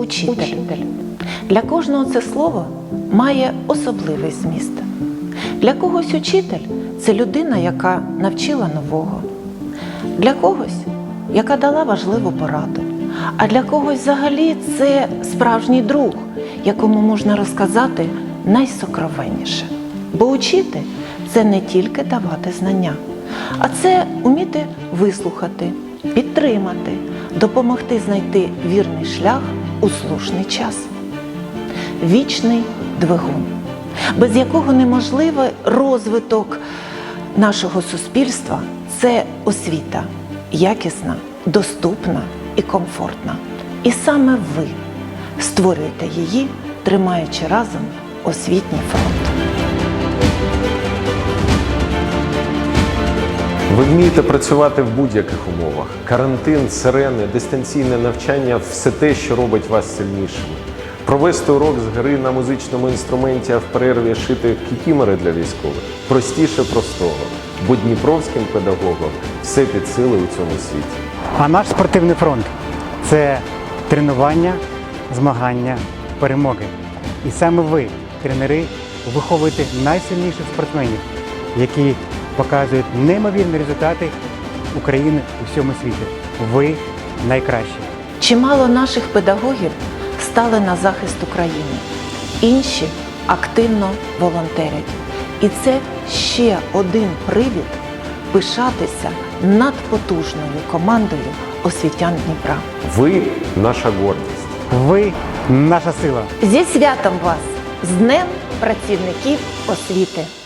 учитель. Для кожного це слово має особливий зміст. Для когось учитель це людина, яка навчила нового, для когось, яка дала важливу пораду, а для когось взагалі це справжній друг, якому можна розказати найсокровенніше. Бо учити це не тільки давати знання, а це уміти вислухати, підтримати, допомогти знайти вірний шлях у слушний час. Вічний двигун, без якого неможливий розвиток нашого суспільства це освіта, якісна, доступна і комфортна. І саме ви створюєте її, тримаючи разом освітній фронт. Ви вмієте працювати в будь-яких умовах. Карантин, сирени, дистанційне навчання все те, що робить вас сильнішими. Провести урок з гри на музичному інструменті, а в перерві шити кікімори для військових. Простіше простого, бо дніпровським педагогам все під сили у цьому світі. А наш спортивний фронт це тренування, змагання, перемоги. І саме ви, тренери, виховуєте найсильніших спортсменів, які показують неймовірні результати України у всьому світі. Ви найкращі. Чимало наших педагогів стали на захист України, інші активно волонтерять. І це ще один привід пишатися надпотужною командою освітян Дніпра. Ви наша гордість. Ви наша сила. Зі святом вас! З Днем працівників освіти!